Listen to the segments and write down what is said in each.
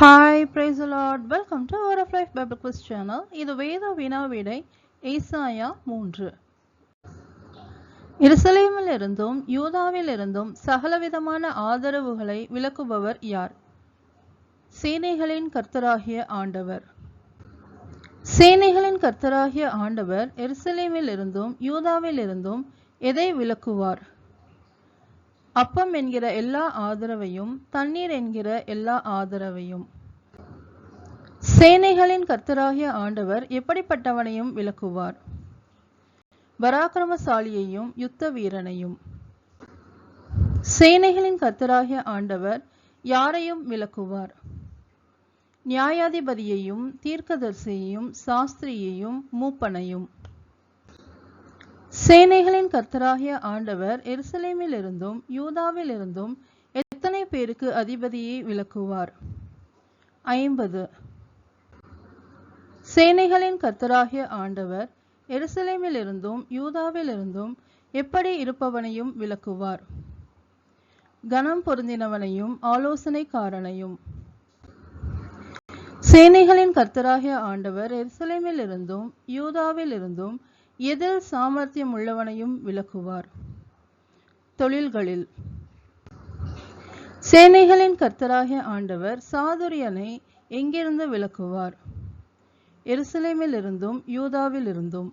Hi praise Lord welcome to our of life Bible quiz channel இது வேத வினா விடை ஏசாயா மூன்று. எருசலேமில் இருந்தும் யூதாவில் இருந்தும் சகலவிதமான ஆதரவுகளை விளக்குபவர் யார்? சேனைகளின் கர்த்தராகிய ஆண்டவர். சேனைகளின் கர்த்தராகிய ஆண்டவர் எருசலேமில் இருந்தும் யூதாவில் இருந்தும் எதை விளக்குவார்? அப்பம் என்கிற எல்லா ஆதரவையும் தண்ணீர் என்கிற எல்லா ஆதரவையும். சேனைகளின் கர்த்தராகிய ஆண்டவர் எப்படிப்பட்டவனையும் விளக்குவார்? பராக்கிரமசாலியையும் யுத்த வீரனையும். சேனைகளின் கர்த்தராகிய ஆண்டவர் யாரையும் விளக்குவார்? நியாயாதிபதியையும் தீர்க்கதரிசியையும் சாஸ்திரியையும் மூப்பனையும். சேனைகளின் கர்த்தராகிய ஆண்டவர் எருசலேமில் இருந்தும் யூதாவில் இருந்தும் எத்தனை பேருக்கு அதிபதியை விளக்குவார்? ஐம்பது. சேனைகளின் கர்த்தராகிய ஆண்டவர் எருசலேமில் இருந்தும் யூதாவில் இருந்தும் எப்படி இருப்பவனையும் விளக்குவார்? கனம் பொருந்தினவனையும் ஆலோசனைக்காரனையும். சேனைகளின் கர்த்தராகிய ஆண்டவர் எருசலேமில் இருந்தும் யூதாவில் இருந்தும் எதில் சாமர்த்தியம் உள்ளவனையும் விளக்குவார். தொழில்களில். சேனைகளின் கர்த்தராகிய ஆண்டவர் சாதுரியனை எங்கிருந்து விளக்குவார்? எருசலேமில் இருந்தும் யூதாவில் இருந்தும்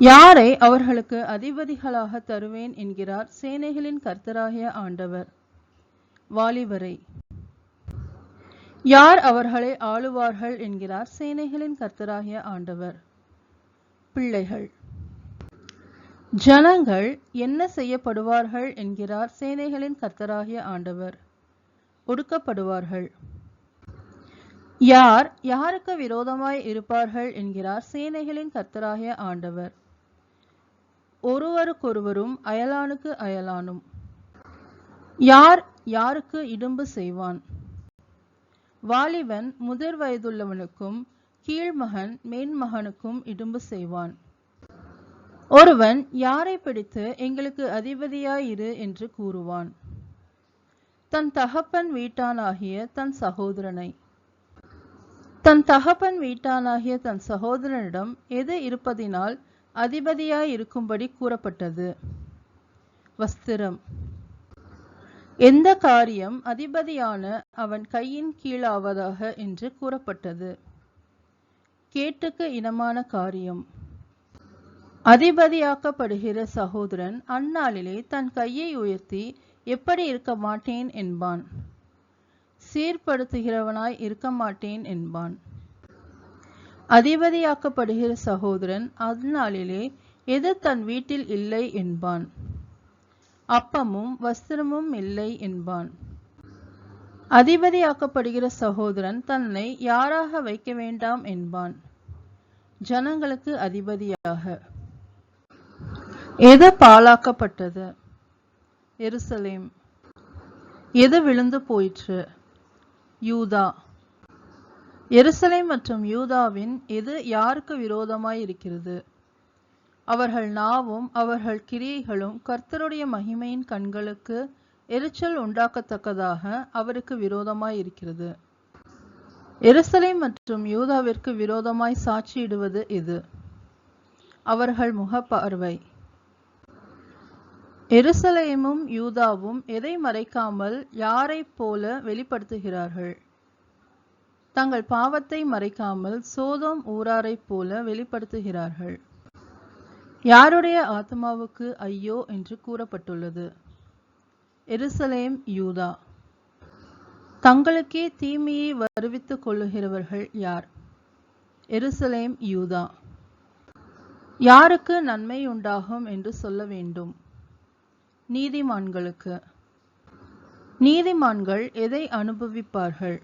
யாரை அவர்களுக்கு அதிபதிகளாக தருவேன் என்கிறார் சேனைகளின் கர்த்தராகிய ஆண்டவர். வாலிபரை. யார் அவர்களை ஆளுவார்கள் என்கிறார் சேனைகளின் கர்த்தராகிய ஆண்டவர். பிள்ளைகள். ஜனங்கள் என்ன செய்யப்படுவார்கள் என்கிறார் சேனைகளின் கர்த்தராகிய ஆண்டவர். ஒடுக்கப்படுவார்கள். யார் யாருக்கு விரோதமாய் இருப்பார்கள் என்கிறார் சேனைகளின் கர்த்தராகிய ஆண்டவர். ஒருவருக்கொருவரும் அயலானுக்கு அயலானும். யார் யாருக்கு இடும்பு செய்வான். வாலிபன் முதிர் வயதுள்ளவனுக்கும் கீழ்மகன் மேன்மகனுக்கும் இடும்பு செய்வான். ஒருவன் யாரை பிடித்து எங்களுக்கு அதிபதியாயிரு? என்று கூறுவான். தன் தகப்பன் வீட்டானாகிய தன் சகோதரனை. தன் தகப்பன் வீட்டானாகிய தன் சகோதரனிடம் எது இருப்பதினால் அதிபதியாய் இருக்கும்படி கூறப்பட்டது? வஸ்திரம். எந்த காரியம் அதிபதியான அவன் கையின் கீழாவதாக? என்று கூறப்பட்டது. கேட்டுக்கு இனமான காரியம். அதிபதியாக்கப்படுகிற சகோதரன் அந்நாளிலே தன் கையை உயர்த்தி எப்படி இருக்க மாட்டேன்? என்பான். சீர்படுத்துகிறவனாய் இருக்க மாட்டேன் என்பான். அதிபதியாக்கப்படுகிற சகோதரன் அந்நாளிலே எது தன் வீட்டில் இல்லை? என்பான். அப்பமும் வஸ்திரமும் இல்லை என்பான். அதிபதியாக்கப்படுகிற சகோதரன் தன்னை யாராக வைக்க வேண்டாம் என்பான். ஜனங்களுக்கு அதிபதியாக. எது பாழாக்கப்பட்டது? எருசலேம். எது விழுந்து போயிற்று? யூதா. எருசலேம் மற்றும் யூதாவின் எது யாருக்கு விரோதமாய் இருக்கிறது அவர்கள் நாவும் அவர்கள் கிரியைகளும் கர்த்தருடைய மகிமையின் கண்களுக்கு எரிச்சல் உண்டாக்கத்தக்கதாக அவருக்கு விரோதமாய் இருக்கிறது எருசலை மற்றும் யூதாவிற்கு விரோதமாய் சாட்சியிடுவது இது. அவர்கள் முகப்பார்வை. எருசலேமும் யூதாவும் எதை மறைக்காமல் யாரைப் போல வெளிப்படுத்துகிறார்கள்? தங்கள் பாவத்தை மறைக்காமல் சோதோம் ஊராரைப் போல வெளிப்படுத்துகிறார்கள். யாருடைய ஆத்மாவுக்கு ஐயோ என்று கூறப்பட்டுள்ளது. எருசலேம் யூதா. தங்களுக்கே தீமையை வருவித்துக் கொள்ளுகிறவர்கள் யார்? எருசலேம் யூதா. யாருக்கு நன்மை உண்டாகும் என்று சொல்ல வேண்டும்? நீதிமான்களுக்கு. நீதிமான்கள் எதை அனுபவிப்பார்கள்?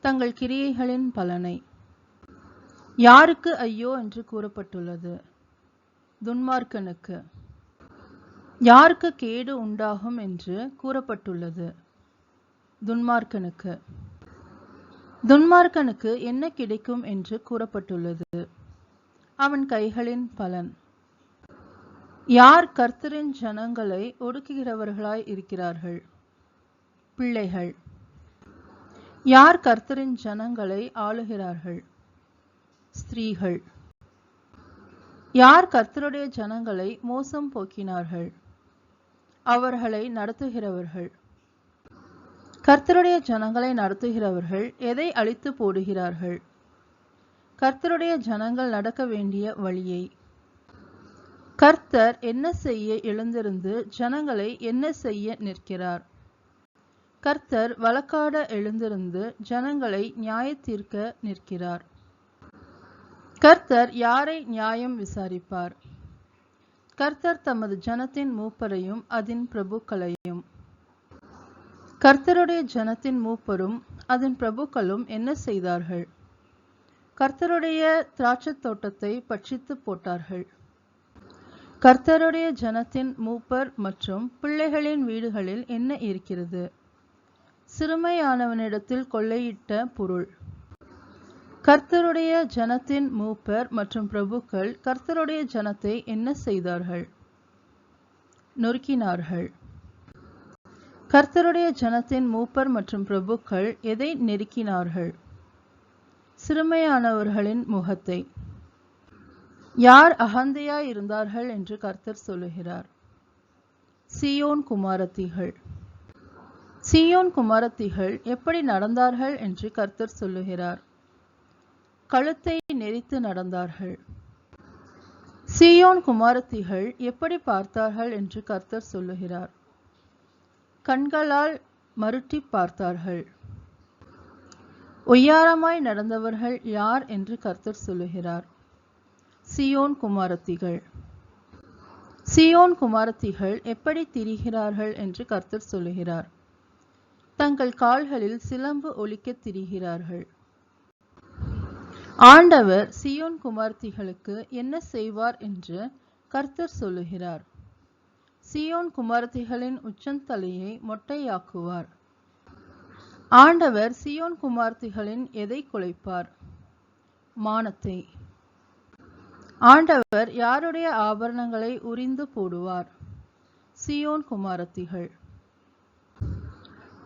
தங்கள் கிரியைகளின் பலனை. யாருக்கு ஐயோ என்று கூறப்பட்டுள்ளது? துன்மார்க்கனுக்கு. யாருக்கு கேடு உண்டாகும் என்று கூறப்பட்டுள்ளது. துன்மார்க்கனுக்கு. துன்மார்க்கனுக்கு என்ன கிடைக்கும் என்று கூறப்பட்டுள்ளது. அவன் கைகளின் பலன். யார் கர்த்தரின் ஜனங்களை ஒடுக்குகிறவர்களாய் இருக்கிறார்கள்? பிள்ளைகள். யார் கர்த்தரின் ஜனங்களை ஆளுகிறார்கள்? ஸ்திரீகள். யார் கர்த்தருடைய ஜனங்களை மோசம் போக்கினார்கள்? அவர்களை நடத்துகிறவர்கள். கர்த்தருடைய ஜனங்களை நடத்துகிறவர்கள் எதை அழித்து போடுகிறார்கள்? கர்த்தருடைய ஜனங்கள் நடக்க வேண்டிய வழியை. கர்த்தர் என்ன செய்ய எழுந்திருந்து ஜனங்களை என்ன செய்ய நிற்கிறார்? கர்த்தர் வழக்காட எழுந்திருந்து ஜனங்களை நியாயத்தீர்க்க நிற்கிறார். கர்த்தர் யாரை நியாயம் விசாரிப்பார்? கர்த்தர் தமது ஜனத்தின் மூப்பரையும் அதன் பிரபுக்களையும். கர்த்தருடைய ஜனத்தின் மூப்பரும் அதன் பிரபுக்களும் என்ன செய்தார்கள்? கர்த்தருடைய திராட்சத் தோட்டத்தை பட்சித்து போட்டார்கள். கர்த்தருடைய ஜனத்தின் மூப்பர் மற்றும் பிள்ளைகளின் வீடுகளில் என்ன இருக்கிறது? சிறுமையானவனிடத்தில் கொள்ளையிட்ட பொருள். கர்த்தருடைய ஜனத்தின் மூப்பர் மற்றும் பிரபுக்கள் கர்த்தருடைய ஜனத்தை என்ன செய்தார்கள்? நொறுக்கினார்கள். கர்த்தருடைய ஜனத்தின் மூப்பர் மற்றும் பிரபுக்கள் எதை நெருக்கினார்கள்? சிறுமையானவர்களின் முகத்தை. யார் அகந்தையாய் இருந்தார்கள் என்று கர்த்தர் சொல்லுகிறார். சியோன் குமாரத்திகள். சியோன் குமாரத்திகள் எப்படி நடந்தார்கள் என்று கர்த்தர் சொல்லுகிறார். கழுத்தை நெரித்து நடந்தார்கள். சியோன் குமாரத்திகள் எப்படி பார்த்தார்கள் என்று கர்த்தர் சொல்லுகிறார். கண்களால் மருட்டி பார்த்தார்கள். ஒய்யாரமாய் நடந்தவர்கள் யார் என்று கர்த்தர் சொல்லுகிறார். சியோன் குமாரத்திகள். சியோன் குமாரத்திகள் எப்படி திரிகிறார்கள் என்று கர்த்தர் சொல்லுகிறார். தங்கள் கால்களில் சிலம்பு ஒலிக்கத் திரிகிறார்கள். ஆண்டவர் சியோன் குமார்த்திகளுக்கு என்ன செய்வார் என்று கர்த்தர் சொல்லுகிறார். சியோன் குமார்த்திகளின் உச்சந்தலையை மொட்டையாக்குவார். ஆண்டவர் சியோன் குமார்த்திகளின் எதை குலைப்பார்? மானத்தை. ஆண்டவர் யாருடைய ஆபரணங்களை உரிந்து போடுவார்? சியோன் குமாரத்திகள்.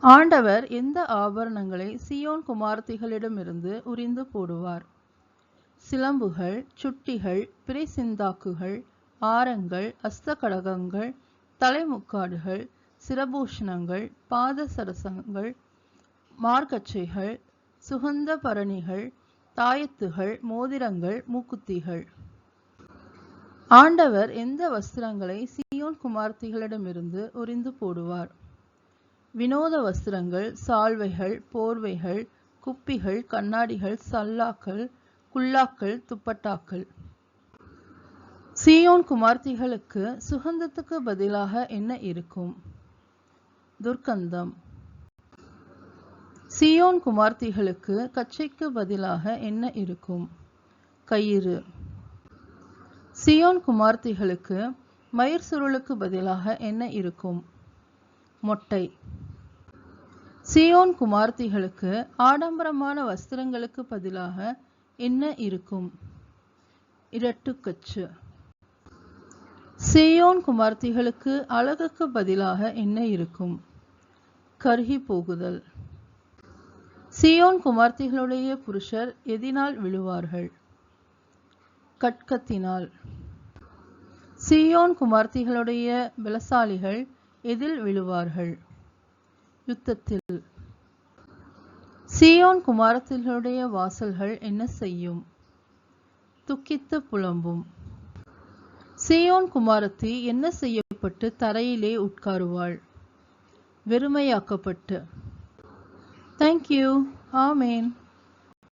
ஆண்டவர் எந்த ஆபரணங்களை சியோன் குமாரத்திகளிடமிருந்து உரிந்து போடுவார்? சிலம்புகள் சுட்டிகள் பிறைசிந்தாக்குகள் ஆரங்கள் அஸ்தகடகங்கள் தலைமுக்காடுகள் சிரபூஷணங்கள் பாத சரசங்கள் மார்க்கச்சைகள் சுகந்த பரணிகள் தாயத்துகள் மோதிரங்கள் மூக்குத்திகள். ஆண்டவர் எந்த வஸ்திரங்களை சியோன் குமார்த்திகளிடமிருந்து உரிந்து போடுவார்? வினோத வஸ்திரங்கள் சால்வைகள் போர்வைகள் குப்பிகள் கண்ணாடிகள் சல்லாக்கள் குல்லாக்கள் துப்பட்டாக்கள். சியோன் குமார்த்திகளுக்கு சுகந்தத்துக்கு பதிலாக என்ன இருக்கும்? துர்க்கந்தம். சியோன் குமார்த்திகளுக்கு கச்சைக்கு பதிலாக என்ன இருக்கும்? கயிறு. சியோன் குமார்த்திகளுக்கு மயிர் சுருளுக்கு பதிலாக என்ன இருக்கும்? மொட்டை. சியோன் குமார்த்திகளுக்கு ஆடம்பரமான வஸ்திரங்களுக்கு பதிலாக என்ன இருக்கும்? இரட்டுக்கச்சு சியோன் குமார்த்திகளுக்கு அழகுக்கு பதிலாக என்ன இருக்கும்? கருகி போகுதல். சியோன் குமார்த்திகளுடைய புருஷர் எதினால் விழுவார்கள்? கட்கத்தினால். சியோன் குமார்த்திகளுடைய பலசாலிகள் எதில் விழுவார்கள்? யுத்தத்தில். சியோன் குமாரத்திகளுடைய வாசல்கள் என்ன செய்யும்? துக்கித்து புலம்பும். சியோன் குமாரத்தி என்ன செய்யப்பட்டு தரையிலே உட்காருவாள்? வெறுமையாக்கப்பட்டு. தேங்க்யூ ஆமேன்